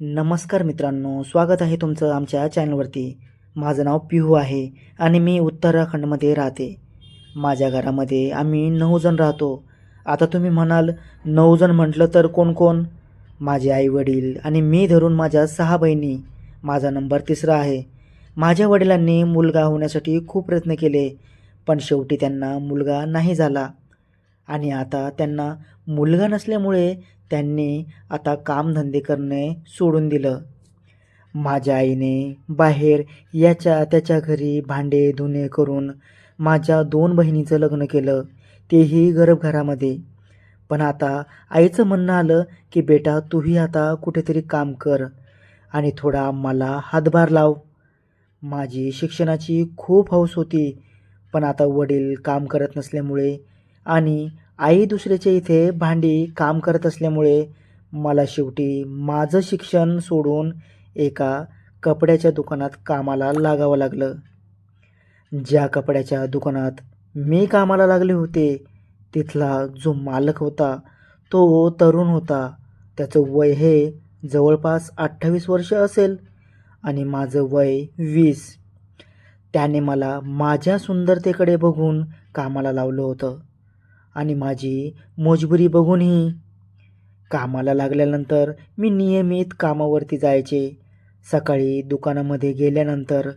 नमस्कार मित्रांनो स्वागत आहे तुमचं आमच्या चॅनलवरती. माझं नाव पिहू आहे आणि मी उत्तराखंडमध्ये राहते. माझ्या घरामध्ये आम्ही नऊ जण राहतो. आता तुम्ही म्हणाल नऊ जण म्हटलं तर कोण कोण? माझे आई वडील आणि मी धरून माझ्या सहा बहिणी. माझा नंबर तिसरा आहे. माझ्या वडिलांनी मुलगा होण्यासाठी खूप प्रयत्न केले पण शेवटी त्यांना मुलगा नाही झाला. आणि आता त्यांना मुलगा नसल्यामुळे त्यांनी आता कामधंदे करणे सोडून दिलं. माझ्या आईने बाहेर याच्या त्याच्या घरी भांडे धुणे करून माझ्या दोन बहिणीचं लग्न केलं तेही गर्भघरामध्ये पण आता आईचं म्हणणं आलं की बेटा तूही आता कुठेतरी काम कर आणि थोडा मला हातभार लाव. माझी शिक्षणाची खूप हौस होती पण आता वडील काम करत नसल्यामुळे आणि आई दुसऱ्याच्या इथे भांडी काम करत असल्यामुळे मला शेवटी माझं शिक्षण सोडून एका कपड्याच्या दुकानात कामाला लागावं लागलं. ज्या कपड्याच्या दुकानात मी कामाला लागले होते तिथला जो मालक होता तो तरुण होता. त्याचं वय हे जवळपास अठ्ठावीस वर्ष असेल आणि माझं वय वीस. त्याने मला माझ्या सुंदरतेकडे बघून कामाला लावलं होतं. आणि माझी मजबुरी बघूनही. कामाला लागल्यानंतर मी नियमित कामावरती जायचे. सकाळी दुकानामध्ये गेल्यानंतर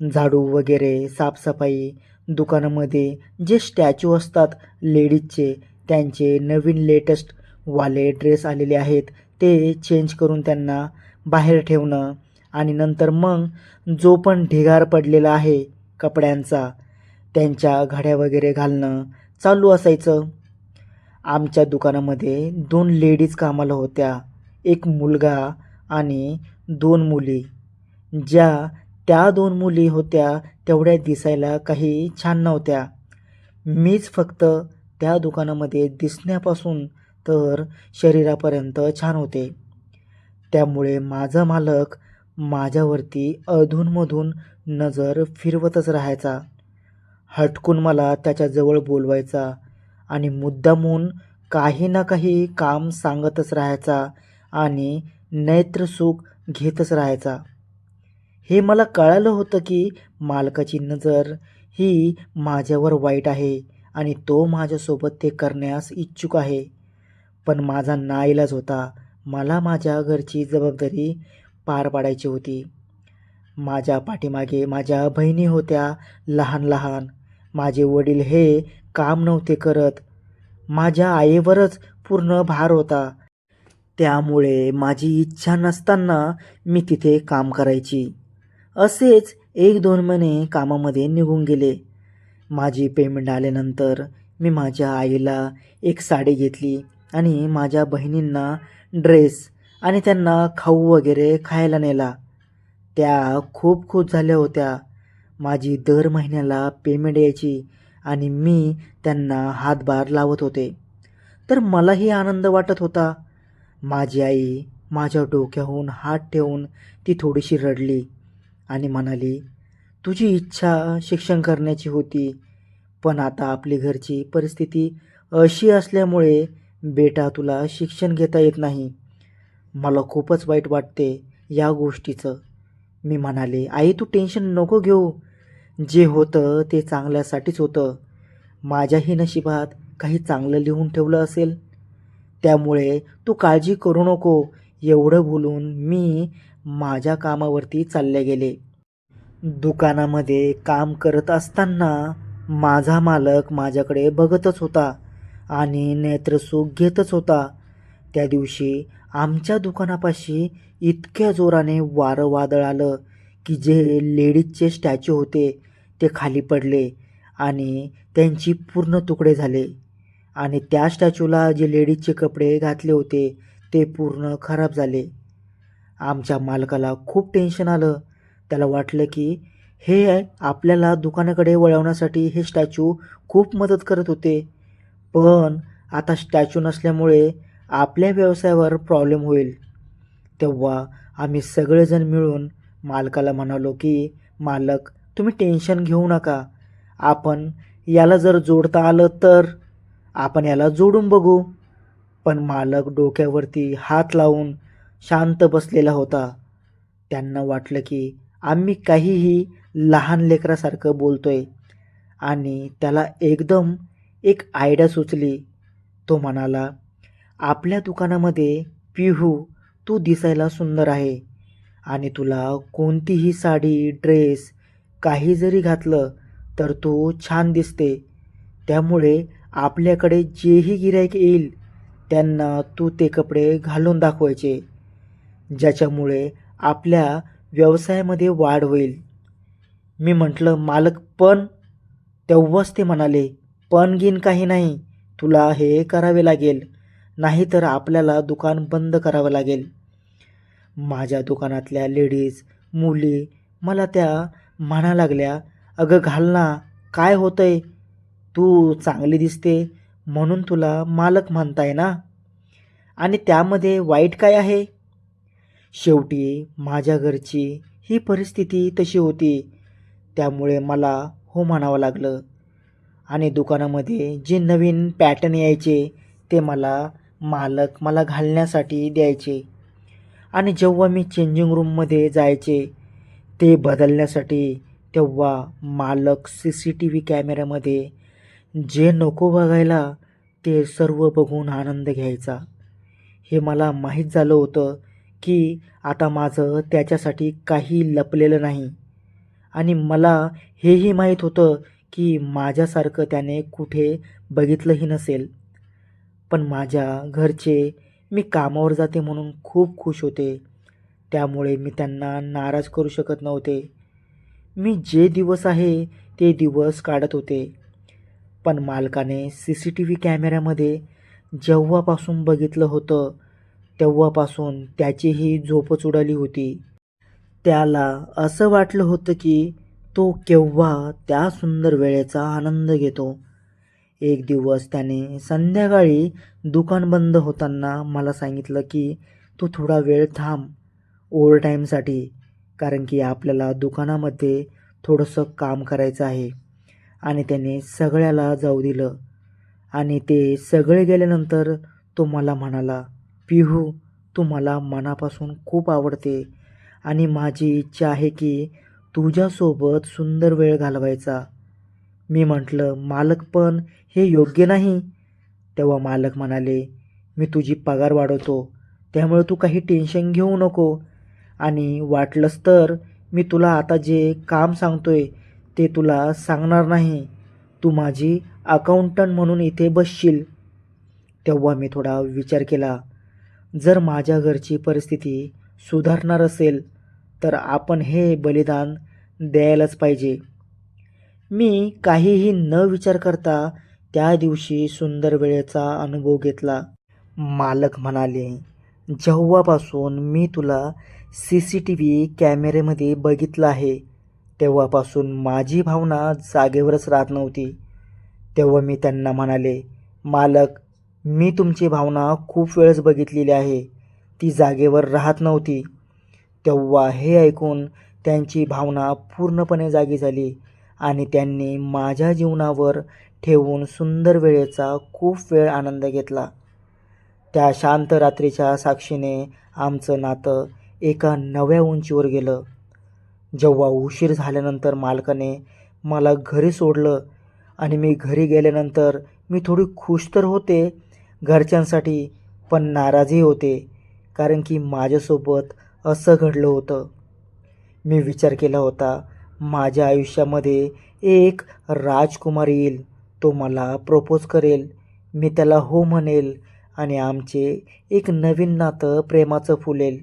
झाडू वगैरे साफसफाई दुकानामध्ये जे स्टॅच्यू असतात लेडीजचे त्यांचे नवीन लेटेस्ट वाले ड्रेस आलेले आहेत ते चेंज करून त्यांना बाहेर ठेवणं आणि नंतर मग जो पण ढिगार पडलेला आहे कपड्यांचा त्यांच्या घड्या वगैरे घालणं चालू असायचं. आमच्या दुकानामध्ये दोन लेडीज कामाला होत्या. एक मुलगा आणि दोन मुली. ज्या त्या दोन मुली होत्या तेवढ्या दिसायला काही छान नव्हत्या. मीच फक्त त्या दुकानामध्ये दिसण्यापासून तर शरीरापर्यंत छान होते. त्यामुळे माझा मालक माझ्यावरती अधूनमधून नजर फिरवतच राहायचा. हटकून मला त्याच्याजवळ बोलवायचा आणि मुद्दामून काही ना काही काम सांगतच राहायचा आणि नैत्रसुख घेतच राहायचा. हे मला कळालं होतं की मालकाची नजर ही माझ्यावर वाईट आहे आणि तो माझ्यासोबत ते करण्यास इच्छुक आहे. पण माझा नाईलाज होता. मला माझ्या घरची जबाबदारी पार पाडायची होती. माझ्या पाठीमागे माझ्या बहिणी होत्या लहान लहान. माझे वडील हे काम नव्हते करत. माझ्या आईवरच पूर्ण भार होता. त्यामुळे माझी इच्छा नसताना मी तिथे काम करायची. असेच एक दोन महिने कामामध्ये निघून गेले. माझी पेमेंट आल्यानंतर मी माझ्या आईला एक साडी घेतली आणि माझ्या बहिणींना ड्रेस आणि त्यांना खाऊ वगैरे खायला नेला. त्या खूप खुश झाल्या होत्या. माझी दर महिन्याला पेमेंट यायची आणि मी त्यांना हातभार लावत होते. तर मलाही आनंद वाटत होता. माझी आई माझ्या डोक्याहून हात ठेवून ती थोडीशी रडली आणि म्हणाली तुझी इच्छा शिक्षण करण्याची होती पण आता आपली घरची परिस्थिती अशी असल्यामुळे बेटा तुला शिक्षण घेता येत नाही. मला खूपच वाईट वाटते या गोष्टीचं. मी म्हणाले आई तू टेन्शन नको घेऊ. जे होतं ते चांगल्यासाठीच होतं. माझ्याही नशिबात काही चांगलं लिहून ठेवलं असेल. त्यामुळे तू काळजी करू नको. एवढं बोलून मी माझ्या कामावरती चालले गेले. दुकानामध्ये काम करत असताना माझा मालक माझ्याकडे बघतच होता आणि नेत्रसुख घेतच होता. त्या दिवशी आमच्या दुकानापाशी इतक्या जोराने वारं वादळ आलं की जे लेडीजचे स्टॅच्यू होते ते खाली पडले आणि त्यांची पूर्ण तुकडे झाले. आणि त्या स्टॅच्यूला जे लेडीजचे कपडे घातले होते ते पूर्ण खराब झाले. आमच्या मालकाला खूप टेन्शन आलं. त्याला वाटलं की हे आपल्याला दुकानाकडे वळवण्यासाठी हे स्टॅच्यू खूप मदत करत होते. पण आता स्टॅच्यू नसल्यामुळे आपल्या व्यवसायावर प्रॉब्लेम होईल. तेव्हा आम्ही सगळेजण मिळून मालकाला म्हणालो की मालक तुम्ही टेन्शन घेऊ नका. आपण याला जर जोडता आलं तर आपण याला जोडून बघू. पण मालक डोक्यावरती हात लावून शांत बसलेला होता. त्यांना वाटलं की आम्ही काहीही लहान लेकरासारखं बोलतोय. आणि त्याला एकदम एक आयडिया सुचली. तो म्हणाला आपल्या दुकानामध्ये पिहू तू दिसायला सुंदर आहे. आणि तुला कोणतीही साडी ड्रेस काही जरी घातलं तर तू छान दिसते. त्यामुळे आपल्याकडे जेही गिरायक येईल त्यांना तू ते कपडे घालून दाखवायचे ज्याच्यामुळे आपल्या व्यवसायामध्ये वाढ होईल. मी म्हटलं मालक पण? तेव्हाच ते म्हणाले पण गिन काही नाही तुला हे करावे लागेल. नाहीतर आपल्याला दुकान बंद करावं लागेल. माझ्या दुकानातल्या लेडीज मुली मला त्या म्हणा लागल्या अगं घाल ना काय होतंय? तू चांगली दिसते म्हणून तुला मालक म्हणताय ना? आणि त्यामध्ये वाईट काय आहे? शेवटी माझ्या घरची ही परिस्थिती तशी होती. त्यामुळे मला हो म्हणावं लागलं. आणि दुकानामध्ये जे नवीन पॅटर्न यायचे ते मला मालक मला घालण्यासाठी द्यायचे. आणि जेव्हा मी चेंजिंग रूममध्ये जायचे ते बदलण्यासाठी तेव्हा मालक सी सी टी व्ही कॅमेऱ्यामध्ये जे नको बघायला ते सर्व बघून आनंद घ्यायचा. हे मला माहीत झालं होतं की आता माझं त्याच्यासाठी काही लपलेलं नाही. आणि मला हेही माहीत होतं की माझ्यासारखं त्याने कुठे बघितलंही नसेल. पण माझ्या घरचे मी कामावर जाते म्हणून खूप खुश होते. त्यामुळे मी त्यांना नाराज करू शकत नव्हते. मी जे दिवस आहे ते दिवस काढत होते. पण मालकाने सी सी टी व्ही कॅमेऱ्यामध्ये जेव्हापासून बघितलं होतं तेव्हापासून त्याचीही झोपच उडाली होती. त्याला असं वाटलं होतं की तो केव्हा त्या सुंदर वेळेचा आनंद घेतो. एक दिवस त्याने संध्याकाळी दुकान बंद होताना मला सांगितलं की तू थोडा वेळ थांब ओव्हरटाईमसाठी कारण की आपल्याला दुकानामध्ये थोडंसं काम करायचं आहे. आणि त्याने सगळ्याला जाऊ दिलं. आणि ते सगळे गेल्यानंतर तो मला म्हणाला पिहू तू मला मनापासून खूप आवडते आणि माझी इच्छा आहे की तुझ्यासोबत सुंदर वेळ घालवायचा. मी म्हटलं मालक पण हे योग्य नाही. तेव्हा मालक म्हणाले मी तुझी पगार वाढवतो त्यामुळे तू काही टेन्शन घेऊ नको. आणि वाटलंच तर मी तुला आता जे काम सांगतोय ते तुला सांगणार नाही. तू माझी अकाउंटंट म्हणून इथे बसशील. तेव्हा मी थोडा विचार केला जर माझ्या घरची परिस्थिती सुधारणार असेल तर आपण हे बलिदान द्यायलाच पाहिजे. मी काहीही न विचार करता त्या दिवशी सुंदर वेळेचा अनुभव घेतला. मालक म्हणाले जेव्हापासून मी तुला सी सी टी व्ही कॅमेरेमध्ये बघितलं आहे तेव्हापासून माझी भावना जागेवरच राहत नव्हती. तेव्हा मी त्यांना म्हणाले मालक मी तुमची भावना खूप वेळेस बघितलेली आहे. ती जागेवर राहत नव्हती. तेव्हा हे ऐकून त्यांची भावना पूर्णपणे जागी झाली. आणि त्यांनी माझ्या जीवनावर ठेवून सुंदर वेळेचा खूप वेळ आनंद घेतला. त्या शांत रात्रीच्या साक्षीने आमचं नातं एका नव्या उंचीवर गेलं. जेव्हा उशीर झाल्यानंतर मालकाने मला घरी सोडलं आणि मी घरी गेल्यानंतर मी थोडी खुश तर होते घरच्यांसाठी पण नाराजही होते कारण की माझ्यासोबत असं घडलं होतं. मी विचार केला होता माझ्या आयुष्यामध्ये एक राजकुमार येईल. तो मला प्रपोज करेल. मी त्याला हो म्हणेल आणि आमचे एक नवीन नातं प्रेमाचं फुलेल.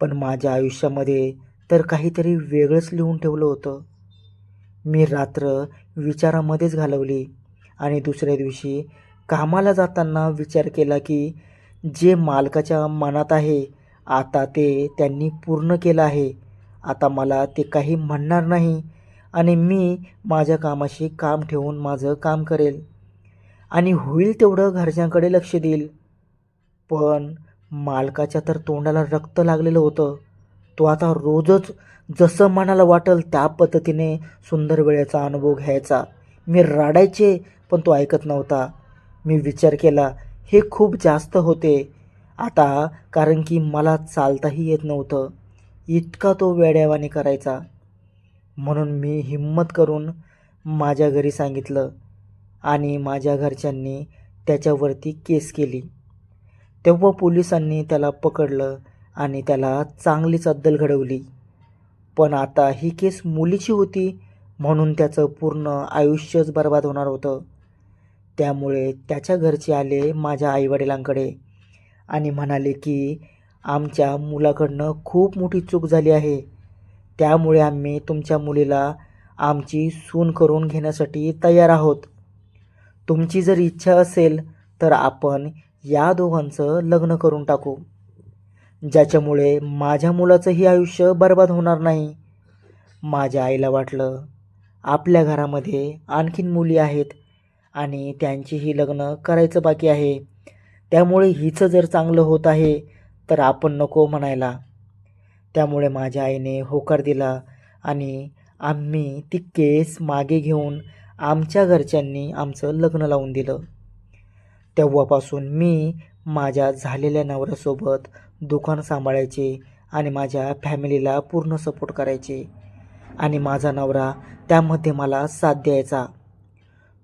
पण माझ्या आयुष्यामध्ये तर काहीतरी वेगळंच लिहून ठेवलं होतं. मी रात्र विचारामध्येच घालवली आणि दुसऱ्या दिवशी कामाला जाताना विचार केला की जे मालकाच्या मनात आहे आता ते त्यांनी पूर्ण केलं आहे. आता मला ते काही म्हणणार नाही आणि मी माझ्या कामाशी काम ठेवून माझं काम करेल. आणि होईल तेवढं घरच्यांकडे लक्ष देईल. पण मालकाच्या तर तोंडाला रक्त लागलेलं होतं. तो आता रोजच जसं मनाला वाटेल त्या पद्धतीने सुंदर वेळेचा अनुभव घ्यायचा. मी रडायचे पण तो ऐकत नव्हता. मी विचार केला हे खूप जास्त होते. आता कारण की मला चालताही येत नव्हतं. इतका तो वेड्यावाने करायचा. म्हणून मी हिम्मत करून माझ्या घरी सांगितलं आणि माझ्या घरच्यांनी त्याच्यावरती केस केली. तेव्हा पोलिसांनी त्याला पकडलं आणि त्याला चांगलीच अद्दल घडवली. पण आता ही केस मुलीची होती म्हणून त्याचं पूर्ण आयुष्यच बर्बाद होणार होतं. त्यामुळे त्याच्या घरचे आले माझ्या आईवडिलांकडे आणि म्हणाले की आमच्या मुलाकडनं खूप मोठी चूक झाली आहे. त्यामुळे आम्ही तुमच्या मुलीला आमची सून करून घेण्यासाठी तयार आहोत. तुमची जर इच्छा असेल तर आपण या दोघांचं लग्न करून टाकू. ज्याच्यामुळे माझ्या मुलाचंही आयुष्य बर्बाद होणार नाही. माझ्या आईला वाटलं आपल्या घरामध्ये आणखीन मुली आहेत आणि त्यांचीही लग्न करायचं बाकी आहे. त्यामुळे हिचं जर चांगलं होत आहे तर आपण नको म्हणायला. त्यामुळे माझ्या आईने होकार दिला आणि आम्ही ती केस मागे घेऊन आमच्या घरच्यांनी आमचं लग्न लावून दिलं. तेव्हापासून मी माझ्या झालेल्या नवऱ्यासोबत दुकान सांभाळायचे आणि माझ्या फॅमिलीला पूर्ण सपोर्ट करायचे आणि माझा नवरा त्यामध्ये मला साथ द्यायचा.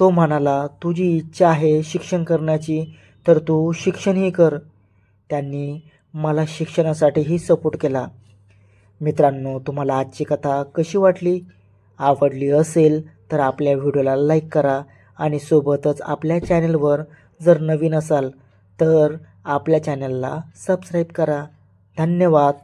तो म्हणाला तुझी इच्छा आहे शिक्षण करण्याची तर तू शिक्षणही कर. त्यांनी मला शिक्षणासाठीही सपोर्ट केला. मित्रांनो तुम्हाला आजची कथा कशी वाटली? आवडली असेल तर आपल्या व्हिडिओला लाईक करा आणि सोबतच आपल्या चॅनलवर जर नवीन असाल तर आपल्या चॅनलला सबस्क्राईब करा. धन्यवाद.